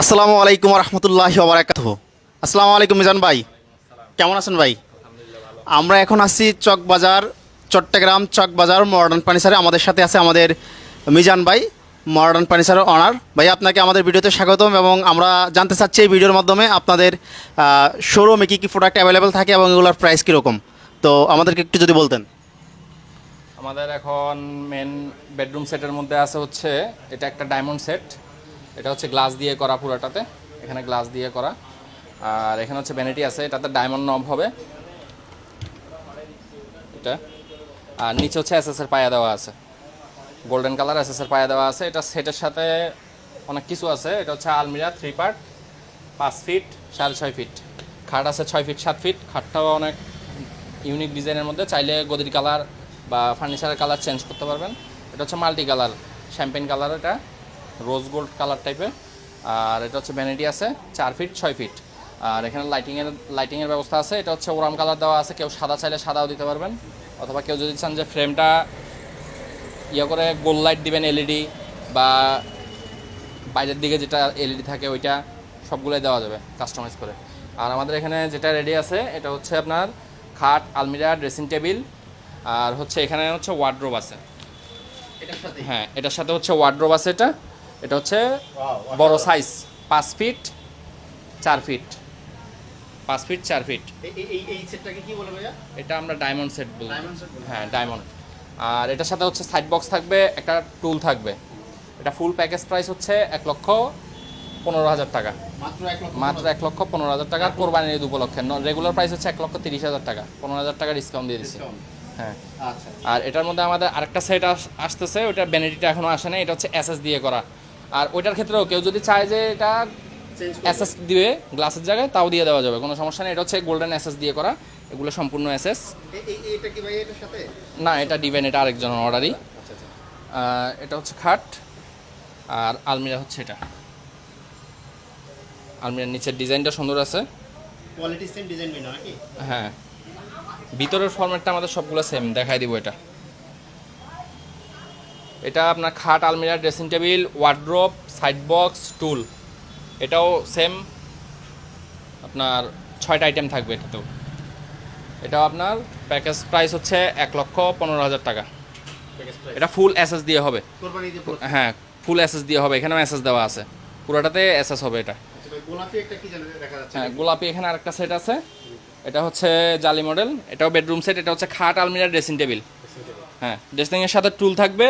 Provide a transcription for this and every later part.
আসসালামু আলাইকুম রহমতুল্লাহ বারাকাত আসসালামু আলাইকুম মিজান ভাই। কেমন আছেন ভাই? আমরা এখন আছি চকবাজার চট্টগ্রাম চকবাজার মডার্ন ফার্নিচারে। আমাদের সাথে আছে আমাদের মিজান ভাই, মডার্ন ফার্নিচারের অনার ভাই, আপনাকে আমাদের ভিডিওতে স্বাগতম এবং আমরা জানতে চাচ্ছি এই ভিডিওর মাধ্যমে আপনাদের শোরুমে কী কী প্রোডাক্ট অ্যাভেলেবেল থাকে এবং এগুলোর প্রাইস কীরকম। তো আমাদেরকে একটু যদি বলতেন। আমাদের এখন মেন বেডরুম সেটের মধ্যে আছে হচ্ছে, এটা একটা ডায়মন্ড সেট এটা হচ্ছে গ্লাস দিয়ে করা পুরোটাতে, এখানে গ্লাস দিয়ে করা। আর এখানে হচ্ছে ভ্যানিটি আছে, এটাতে ডায়মন্ড নব হবে। এটা। আর নিচে হচ্ছে এস এর পায়া দেওয়া আছে। গোল্ডেন কালার এস এর পায়া দেওয়া আছে। এটা সেটের সাথে অনেক কিছু আছে। এটা হচ্ছে আলমিরা থ্রি পার্ট পাঁচ ফিট সাড়ে ছয় ফিট খাট আছে ছয় ফিট সাত ফিট খাটটাও অনেক ইউনিক ডিজাইনের মধ্যে। চাইলে গদির কালার বা ফার্নিচারের কালার চেঞ্জ করতে পারবেন। এটা হচ্ছে মাল্টি কালার শ্যাম্পেন কালার এটা। রোজ গোল্ড কালার টাইপের আর এটা হচ্ছে ভ্যানিটি আছে চার ফিট ছয় ফিট আর এখানে লাইটিংয়ের লাইটিংয়ের ব্যবস্থা আছে। এটা হচ্ছে ওরাম কালার দেওয়া আছে। কেউ সাদা চাইলে সাদাও দিতে পারবেন। অথবা কেউ যদি চান যে ফ্রেমটা ইয়ে করে গোল লাইট দিবেন এলইডি বা বাইরের দিকে যেটা এলইডি থাকে ওইটা সবগুলোই দেওয়া যাবে কাস্টমাইজ করে। আর আমাদের এখানে যেটা রেডি আছে এটা হচ্ছে আপনার খাট আলমিরা ড্রেসিং টেবিল আর হচ্ছে এখানে হচ্ছে ওয়ার্ড্রোব আছে। এটার সাথে? হ্যাঁ এটার সাথে হচ্ছে ওয়ার্ড্রোব আছে এটা। এটা হচ্ছে বড় সাইজ পাঁচ ফিট চার ফিট পাঁচ ফিট চার ফিট এই এই সেটটাকে কি বলে ভাইয়া? এটা আমরা ডায়মন্ড সেট বলি। হ্যাঁ ডায়মন্ড আর এটার সাথে হচ্ছে সাইড বক্স থাকবে একটা টুল থাকবে। এটা ফুল প্যাকেজ প্রাইস হচ্ছে এক লক্ষ পনেরো হাজার টাকা। মাত্র এক লক্ষ পনেরো হাজার। টাকা কোরবানির ঈদ উপলক্ষে। রেগুলার প্রাইস হচ্ছে এক লক্ষ তিরিশ হাজার টাকা। পনেরো হাজার টাকা ডিসকাউন্ট দিয়ে দিচ্ছি হ্যাঁ। আচ্ছা। আর এটার মধ্যে আমাদের আরেকটা সেট আসতেছে ওটার বেনিটিটা এখনও আসে না এটা হচ্ছে এসএস দিয়ে করা। আর ওইটার ক্ষেত্রেও কেউ যদি চায় যে এটা এসএস দিবে গ্লাসের জায়গায় তাও দিয়ে দেওয়া যাবে কোনো সমস্যা নেই। এটা হচ্ছে গোল্ডেন এসএস দিয়ে করা এগুলো সম্পূর্ণ সাথে? না এটা ডিভেন এটা আরেকজনের অর্ডারই আচ্ছা আচ্ছা এটা হচ্ছে খাট আর আলমিরা হচ্ছে এটা। আলমিরার নিচের ডিজাইনটা সুন্দর আছে। কোয়ালিটি সেম ডিজাইন হ্যাঁ। ভিতরের ফরম্যাটটা আমাদের সবগুলো সেম দেখাই দিব এটা। এটা আপনার খাট আলমিরা dressing table wardrobe side box stool এটাও সেম আপনার ছয়টা আইটেম থাকবে এটাতেও। এটাও আপনার প্যাকেজ প্রাইস হচ্ছে এক লক্ষ পনেরো হাজার টাকা। এটা ফুল এসএস দিয়ে হবে। হ্যাঁ ফুল এসএস দিয়ে হবে। এখানেও এসএস দেওয়া আছে। পুরোটাতে এসএস হবে এটা। আচ্ছা হ্যাঁ গোলাপি এখানে আরেকটা সেট আছে। এটা হচ্ছে জালি মডেল এটাও বেডরুম সেট এটা হচ্ছে খাট আলমিরা ড্রেসিং টেবিল হ্যাঁ ড্রেসিংয়ের সাথে টুল থাকবে।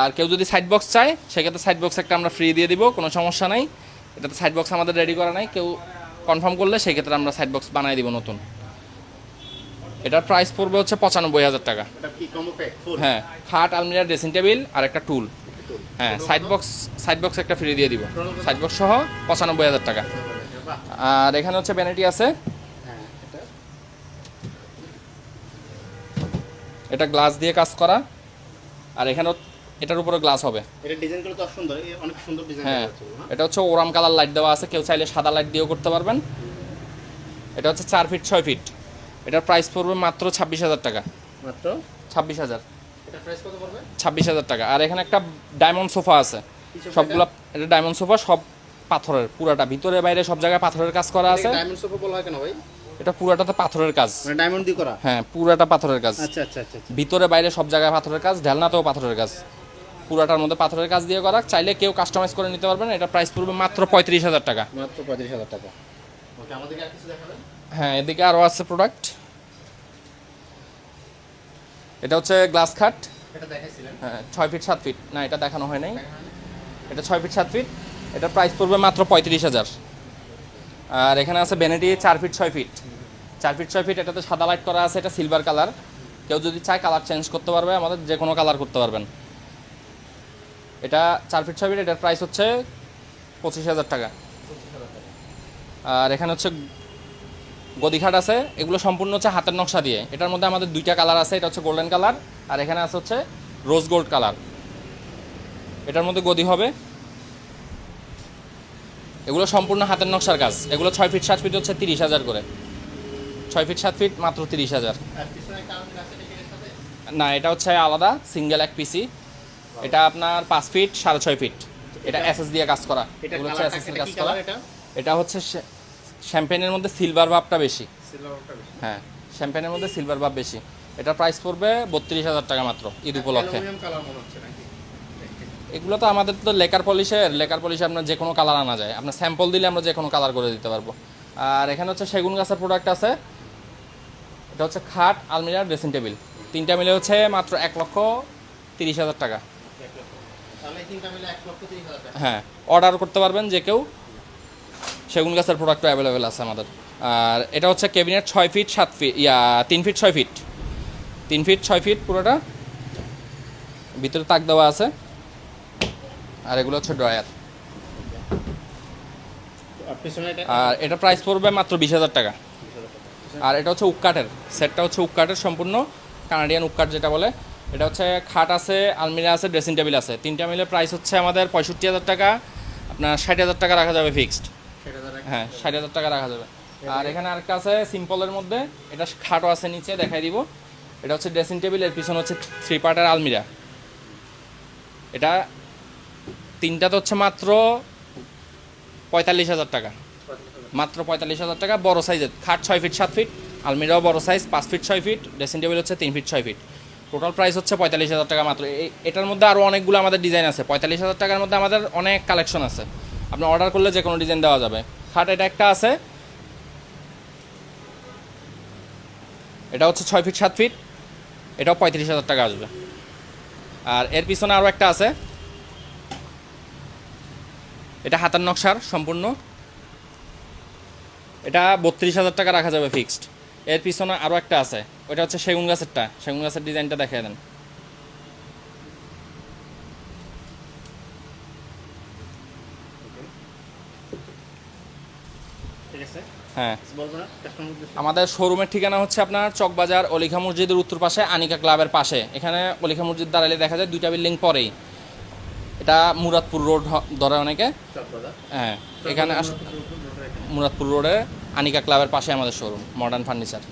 আর কেউ যদি সাইড বক্স চায় সেক্ষেত্রে সাইড বক্স একটা আমরা ফ্রি দিয়ে দিব কোনো সমস্যা নাই। এটাতে সাইড বক্স আমাদের রেডি করা নাই কেউ কনফার্ম করলে সেক্ষেত্রে আমরা সাইড বক্স বানিয়ে দিব নতুন। এটার প্রাইস পড়বে হচ্ছে পঁচানব্বই হাজার টাকা। হ্যাঁ খাট আলমিরা ড্রেসিং টেবিল আর একটা টুল হ্যাঁ সাইড বক্স সাইড বক্স একটা ফ্রি দিয়ে দিব। সাইড বক্স সহ পঁচানব্বই হাজার টাকা। আর এখানে হচ্ছে ভ্যানিটি আছে। এটা এটা গ্লাস দিয়ে কাজ করা। আর এখানেও এটার উপরে গ্লাস হবে। এটা ডিজাইনগুলো তো সুন্দর এই অনেক সুন্দর ডিজাইন হ্যাঁ আছে হ্যাঁ? এটা হচ্ছে ওরাম কালার লাইট দেওয়া আছে কেউ চাইলে সাদা লাইট দিয়েও করতে পারবেন। এটা হচ্ছে চার ফিট ছয় ফিট এটার প্রাইস পড়বে মাত্র ছাব্বিশ হাজার টাকা। মাত্র? ছাব্বিশ হাজার। এটা প্রাইস কত পড়বে? ছাব্বিশ হাজার টাকা। আর এখানে একটা ডায়মন্ড সোফা আছে। সবগুলো এটা ডায়মন্ড সোফা সব পাথরের পুরাটা। ভিতরে বাইরে সব জায়গায় পাথরের কাজ করা আছে। ডায়মন্ড সোফা বলা হয় কেন ভাই? এটা পুরাটাতে পাথরের কাজ। মানে ডায়মন্ড দিয়ে করা? হ্যাঁ পুরাটা পাথরের কাজ। আচ্ছা আচ্ছা আচ্ছা আচ্ছা। ভিতরে বাইরে সব জায়গায় পাথরের কাজ ঢালনাতেও পাথরের কাজ। পুরাটার মধ্যে পাথরের কাজ দিয়ে করা চাইলে কেউ কাস্টমাইজ করে নিতে পারবেন এটা প্রাইস পড়বে মাত্র পঁয়ত্রিশ হাজার টাকা। মাত্র পঁয়ত্রিশ হাজার টাকা। ওকে আমাদেরকে আর কিছু দেখাবেন? হ্যাঁ এদিকে আরও আছে প্রোডাক্ট এটা হচ্ছে গ্লাস খাট। হ্যাঁ ছয় ফিট সাত ফিট না এটা দেখানো হয় নাই। এটা ছয় ফিট সাত ফিট এটার প্রাইস পড়বে মাত্র পঁয়ত্রিশ হাজার। আর এখানে আছে বেনেটি চার ফিট ছয় ফিট চার ফিট ছয় ফিট এটাতে সাদা লাইট করা আছে এটা সিলভার কালার কেউ যদি চায় কালার চেঞ্জ করতে পারবে আমাদের যে কোনো কালার করতে পারবেন। এটা চার ফিট ছয় ফিট এটার প্রাইস হচ্ছে পঁচিশ হাজার টাকা। আর এখানে হচ্ছে গদিখাট আছে এগুলো সম্পূর্ণ হচ্ছে হাতের নকশা দিয়ে। এটার মধ্যে আমাদের দুইটা কালার আছে এটা হচ্ছে গোল্ডেন কালার আর এখানে আছে হচ্ছে রোজ গোল্ড কালার এটার মধ্যে গদি হবে। এগুলো সম্পূর্ণ হাতের নকশার কাজ। এগুলো ছয় ফিট সাত ফিট হচ্ছে তিরিশ হাজার করে। ছয় ফিট সাত ফিট মাত্র তিরিশ হাজার। না এটা হচ্ছে আলাদা সিঙ্গেল এক পিসি এটা আপনার পাঁচ ফিট সাড়ে ছয় ফিট। এটা এসএস দিয়ে কাজ করা। এটা এগুলো হচ্ছে এসএস কাজ করা। এটা? হচ্ছে শ্যাম্পেনের মধ্যে সিলভার ভাবটা বেশি। হ্যাঁ শ্যাম্পেনের মধ্যে সিলভার ভাব বেশি। এটা প্রাইস পড়বে বত্রিশ হাজার টাকা মাত্র ঈদ উপলক্ষে। হচ্ছে নাকি? এগুলো তো আমাদের তো লেকার পলিশের লেকার পলিশে আপনার যে কোনো কালার আনা যায়। আপনার স্যাম্পল দিলে আমরা যে কোনো কালার করে দিতে পারব। আর এখানে হচ্ছে সেগুন গাছের প্রোডাক্ট আছে। এটা হচ্ছে খাট আলমিরা ড্রেসিং টেবিল তিনটা মিলে হচ্ছে মাত্র এক লক্ষ তিরিশ হাজার টাকা। হ্যাঁ অর্ডার করতে পারবেন যে কেউ সেগুন গাছের প্রোডাক্টও অ্যাভেলেবেল আছে আমাদের। আর এটা হচ্ছে কেবিনেট ছয় ফিট সাত ফিট ইয়া তিন ফিট ছয় ফিট তিন ফিট ছয় ফিট পুরোটা। ভিতরে তাক দেওয়া আছে। আর এগুলো হচ্ছে ড্রয়ার আর এটা? আর এটা প্রাইস পড়বে মাত্র বিশ হাজার টাকা। আর এটা হচ্ছে উক্কাটের সেটটা হচ্ছে উক্কাটের সম্পূর্ণ কানাডিয়ান উক্কাট যেটা বলে। এটা হচ্ছে খাট আছে আলমিরা আছে ড্রেসিং টেবিল আছে। তিনটা মিলে প্রাইস হচ্ছে আমাদের পঁয়ষট্টি হাজার টাকা। আপনার ষাট হাজার টাকা রাখা যাবে ফিক্সড। হ্যাঁ ষাট হাজার টাকা রাখা যাবে। আর এখানে আরেকটা আছে সিম্পলের মধ্যে। এটা খাটও আছে নিচে দেখাই দিব। এটা হচ্ছে ড্রেসিং টেবিলের পিছনে হচ্ছে থ্রি পার্টের আলমিরা। এটা তিনটা তো হচ্ছে মাত্র পঁয়তাল্লিশ হাজার টাকা। মাত্র পঁয়তাল্লিশ হাজার টাকা বড় সাইজের খাট ছয় ফিট সাত ফিট আলমিরাও বড় সাইজ পাঁচ ফিট ছয় ফিট ড্রেসিং টেবিল হচ্ছে তিন ফিট ছয় ফিট টোটাল প্রাইস হচ্ছে পঁয়তাল্লিশ হাজার টাকা মাত্র। এটার মধ্যে আরও অনেকগুলো আমাদের ডিজাইন আছে। পঁয়তাল্লিশ হাজার টাকার মধ্যে আমাদের অনেক কালেকশন আছে। আপনি অর্ডার করলে যে কোনো ডিজাইন দেওয়া যাবে। খাট এটা একটা আছে। এটা হচ্ছে ছয় ফিট সাত ফিট এটাও পঁয়ত্রিশ হাজার টাকা আসবে। আর এর পিছনে আরও একটা আছে। এটা হাতার নকশার, সম্পূর্ণ। এটা বত্রিশ হাজার টাকা রাখা যাবে ফিক্সড এর পিছনে আরও একটা আছে। ওটা হচ্ছে সেগুন গাছেরটা। সেগুন গাছের ডিজাইনটা দেখিয়ে দেন। হ্যাঁ। আমাদের শোরুমের ঠিকানা হচ্ছে আপনার চকবাজার অলিখা মসজিদের উত্তর পাশে আনিকা ক্লাবের পাশে। এখানে অলিখা মসজিদ দাঁড়ালে দেখা যায় দুইটা বিল্ডিং পরেই। এটা মুরাদপুর রোড ধরে অনেকে। হ্যাঁ এখানে মুরাদপুর রোডে আনিকা ক্লাবের পাশে আমাদের শোরুম মডার্ন ফার্নিচার